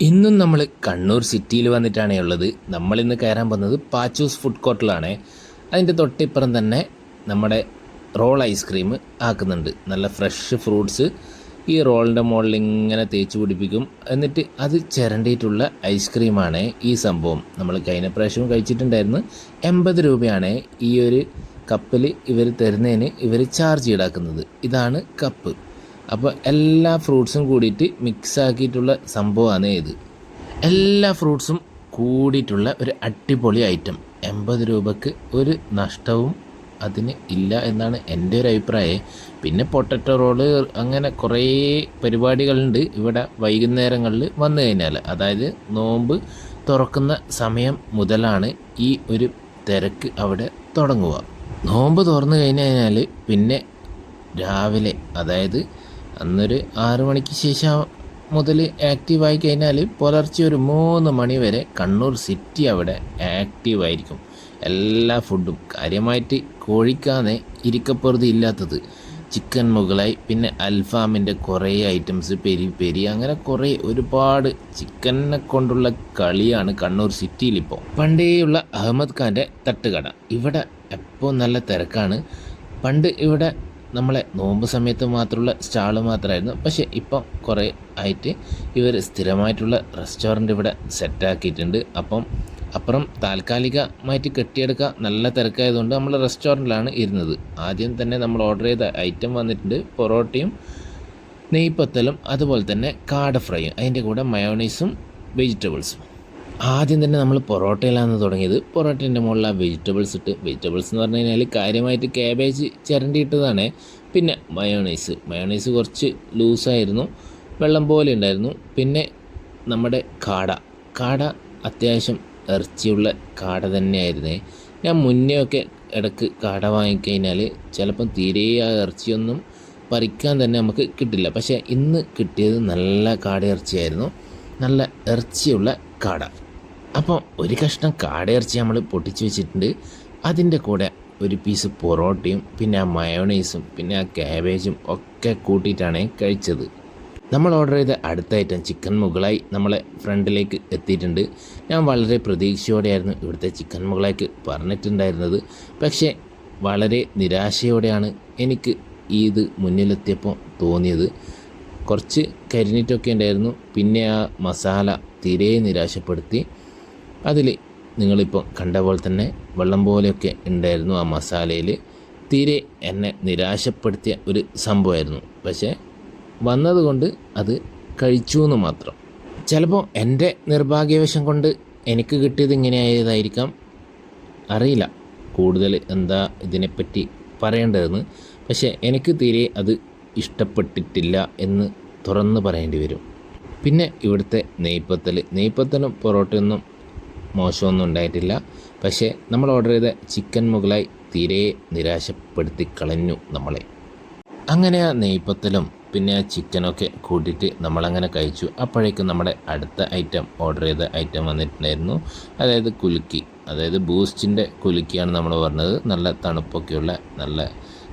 ഇന്നും നമ്മൾ കണ്ണൂർ സിറ്റിയിൽ വന്നിട്ടാണ് ഉള്ളത്. നമ്മളിന്ന് കയറാൻ പോകുന്നത് പാച്ചൂസ് ഫുഡ് കോർട്ടിലാണ്. അതിന്റെ തൊട്ടിപ്പുറം തന്നെ നമ്മുടെ റോൾ ഐസ്ക്രീം ആക്കുന്നുണ്ട്. നല്ല ഫ്രഷ് ഫ്രൂട്ട്സ്. ഈ റോളിന്റെ മുകളിൽ ഇങ്ങനെ തേച്ച് പിടിപ്പിക്കും. എന്നിട്ട് അത് ചിരണ്ടിയിട്ടുള്ള ഐസ്ക്രീമാണ് ഈ സംഭവം. നമ്മൾ കഴിഞ്ഞ പ്രാവശ്യം കഴിച്ചിട്ടുണ്ടായിരുന്നു. എൺപത് രൂപയാണ് ഈ ഒരു കപ്പിൽ ഇവർ തരുന്നതിന് ഇവർ ചാർജ് ഈടാക്കുന്നത്. ഇതാണ് കപ്പ്. അപ്പോൾ എല്ലാ ഫ്രൂട്ട്സും കൂടിയിട്ട് മിക്സ് ആക്കിയിട്ടുള്ള സംഭവമാണ് ഇത്. എല്ലാ ഫ്രൂട്ട്സും കൂടിയിട്ടുള്ള ഒരു അടിപൊളി ഐറ്റം. എൺപത് രൂപക്ക് ഒരു നഷ്ടവും അതിന് ഇല്ല എന്നാണ് എന്റെ ഒരു അഭിപ്രായം. പിന്നെ പൊട്ടറ്റോ റോൾ അങ്ങനെ കുറേ പരിപാടികളുണ്ട് ഇവിടെ വൈകുന്നേരങ്ങളിൽ വന്നു കഴിഞ്ഞാൽ. അതായത് നോമ്പ് തുറക്കുന്ന സമയം മുതലാണ് ഈ ഒരു തിരക്ക് അവിടെ തുടങ്ങുക. നോമ്പ് തുറന്നു കഴിഞ്ഞു കഴിഞ്ഞാൽ പിന്നെ രാവിലെ അതായത് അന്നൊരു ആറു മണിക്ക് ശേഷം മുതൽ ആക്റ്റീവ് ആയി കഴിഞ്ഞാൽ പുലർച്ചെ ഒരു മൂന്ന് മണി വരെ കണ്ണൂർ സിറ്റി അവിടെ ആക്റ്റീവായിരിക്കും എല്ലാ ഫുഡും കാര്യമായിട്ട് കോഴിക്കാതെ ഇരിക്കപ്പുറത്ത് ഇല്ലാത്തത്. ചിക്കൻ മുകളായി പിന്നെ അൽഫാമിന്റെ കുറേ ഐറ്റംസ് പെരി പെരി അങ്ങനെ കുറേ ഒരുപാട് ചിക്കനെ കൊണ്ടുള്ള കളിയാണ് കണ്ണൂർ സിറ്റിയിൽ ഇപ്പോൾ പണ്ടേയുള്ള അഹമ്മദ് ഖാന്റെ തട്ടുകട. ഇവിടെ എപ്പോൾ നല്ല തിരക്കാണ്. പണ്ട് ഇവിടെ നമ്മളെ നോമ്പ് സമയത്ത് മാത്രമുള്ള സ്റ്റാൾ മാത്രമായിരുന്നു പക്ഷേ ഇപ്പം കുറേ ആയിട്ട് ഇവർ സ്ഥിരമായിട്ടുള്ള റെസ്റ്റോറന്റ് ഇവിടെ സെറ്റാക്കിയിട്ടുണ്ട്. അപ്പം അപ്പുറം താൽക്കാലികമായിട്ട് കെട്ടിയെടുക്കാൻ നല്ല തിരക്കായതുകൊണ്ട് നമ്മൾ റെസ്റ്റോറന്റിലാണ് ഇരുന്നത്. ആദ്യം തന്നെ നമ്മൾ ഓർഡർ ചെയ്ത ഐറ്റം വന്നിട്ടുണ്ട്. പൊറോട്ടയും നെയ്പത്തലും അതുപോലെ തന്നെ കാട ഫ്രൈയും അതിന്റെ കൂടെ മയോണൈസും വെജിറ്റബിൾസും. ആദ്യം തന്നെ നമ്മൾ പൊറോട്ടയിലാണ് തുടങ്ങിയത് പൊറോട്ടേന്റെ മുകളിൽ ആ വെജിറ്റബിൾസ് ഇട്ട്. വെജിറ്റബിൾസ് എന്ന് പറഞ്ഞു കഴിഞ്ഞാൽ കാര്യമായിട്ട് കാബേജ് ചിരണ്ടിയിട്ടതാണ്. പിന്നെ മയോണൈസ് മയോണൈസ് കുറച്ച് ലൂസായിരുന്നു വെള്ളം പോലെ ഉണ്ടായിരുന്നു. പിന്നെ നമ്മുടെ കാട. കാട അത്യാവശ്യം ഇറച്ചിയുള്ള കാട തന്നെയായിരുന്നേ. ഞാൻ മുന്നേ ഒക്കെ ഇടയ്ക്ക് കാട വാങ്ങിക്കഴിഞ്ഞാൽ ചിലപ്പം തീരെ ആ ഇറച്ചിയൊന്നും പറിക്കാൻ തന്നെ നമുക്ക് കിട്ടില്ല. പക്ഷേ ഇന്ന് കിട്ടിയത് നല്ല കാട ഇറച്ചിയായിരുന്നു. നല്ല ഇറച്ചിയുള്ള കാട. അപ്പോൾ ഒരു കഷ്ണം കാടയിറച്ചി നമ്മൾ പൊട്ടിച്ച് വെച്ചിട്ടുണ്ട്. അതിന്റെ കൂടെ ഒരു പീസ് പൊറോട്ടയും പിന്നെ ആ മയോണൈസും പിന്നെ ആ ക്യാബേജും ഒക്കെ കൂട്ടിയിട്ടാണ് കഴിച്ചത്. നമ്മൾ ഓർഡർ ചെയ്ത അടുത്ത ഐറ്റം ചിക്കൻ മുകളായി നമ്മളെ ഫ്രണ്ടിലേക്ക് എത്തിയിട്ടുണ്ട്. ഞാൻ വളരെ പ്രതീക്ഷയോടെയായിരുന്നു ഇവിടുത്തെ ചിക്കൻ മുകളായിക്ക് പറഞ്ഞിട്ടുണ്ടായിരുന്നത്. പക്ഷേ വളരെ നിരാശയോടെയാണ് എനിക്ക് ഇത് മുന്നിലെത്തിയപ്പോൾ തോന്നിയത്. കുറച്ച് കരിഞ്ഞിട്ടൊക്കെ ഉണ്ടായിരുന്നു. പിന്നെ ആ മസാല തീരെ നിരാശപ്പെടുത്തി. അതിൽ നിങ്ങളിപ്പോൾ കണ്ട പോലെ തന്നെ വെള്ളം പോലെയൊക്കെ ഉണ്ടായിരുന്നു ആ മസാലയിൽ. തീരെ എന്നെ നിരാശപ്പെടുത്തിയ ഒരു സംഭവമായിരുന്നു. പക്ഷേ വന്നതുകൊണ്ട് അത് കഴിച്ചു എന്ന് മാത്രം. ചിലപ്പോൾ എന്റെ നിർഭാഗ്യവശം കൊണ്ട് എനിക്ക് കിട്ടിയത് ഇങ്ങനെയായതായിരിക്കാം. അറിയില്ല കൂടുതൽ എന്താ ഇതിനെപ്പറ്റി പറയേണ്ടതെന്ന്. പക്ഷേ എനിക്ക് തീരെ അത് ഇഷ്ടപ്പെട്ടിട്ടില്ല എന്ന് തുറന്ന് പറയേണ്ടി വരും. പിന്നെ ഇവിടുത്തെ നെയ്പ്പത്തൽ നെയ്പ്പത്തലും പൊറോട്ടയൊന്നും മോശമൊന്നും ഉണ്ടായിട്ടില്ല. പക്ഷേ നമ്മൾ ഓർഡർ ചെയ്ത ചിക്കൻ മുകളായി തീരെ നിരാശപ്പെടുത്തി കളഞ്ഞു നമ്മളെ. അങ്ങനെ ആ നെയ്പ്പത്തലും പിന്നെ ആ ചിക്കനൊക്കെ കൂട്ടിയിട്ട് നമ്മളങ്ങനെ കഴിച്ചു. അപ്പോഴേക്കും നമ്മുടെ അടുത്ത ഐറ്റം ഓർഡർ ചെയ്ത ഐറ്റം വന്നിട്ടുണ്ടായിരുന്നു. അതായത് കുലുക്കി. അതായത് ബൂസ്റ്റിന്റെ കുലുക്കിയാണ് നമ്മൾ പറഞ്ഞത്. നല്ല തണുപ്പൊക്കെയുള്ള നല്ല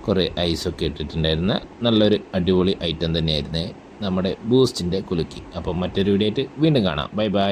കുറേ ഐസൊക്കെ ഇട്ടിട്ടുണ്ടായിരുന്ന നല്ലൊരു അടിപൊളി ഐറ്റം തന്നെയായിരുന്നേ നമ്മുടെ ബൂസ്റ്റിന്റെ കുലുക്കി. അപ്പം മറ്റൊരു വീഡിയോ ആയിട്ട് വീണ്ടും കാണാം. Bye bye